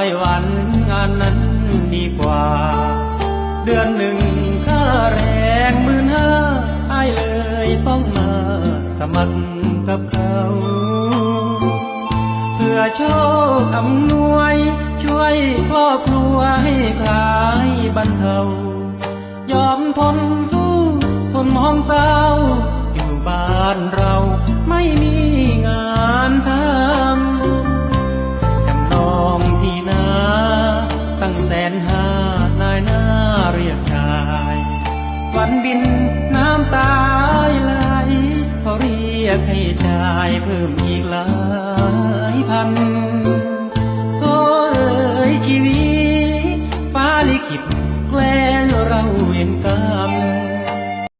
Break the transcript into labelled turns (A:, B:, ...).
A: ายวันงานนั้นดีกว่า เดือนหนึ่งค่าแรงหมื่นห้าอเลยต้องมาสมัครกับเขาเพื่อโชคอำนวย ช่วยครอบครัวให้คลายบรรเทายอมทนสู้ทนมองเศร้า งแสนห้านายหน้าเรียกชายวันบินน้ำตาไหลเขาเรียกให้จ่ายเพิ่มอีกหลายพันโอ้เอ๋ยชีวิตฟ้าลิขิตแกล้งเราเวียนกรรม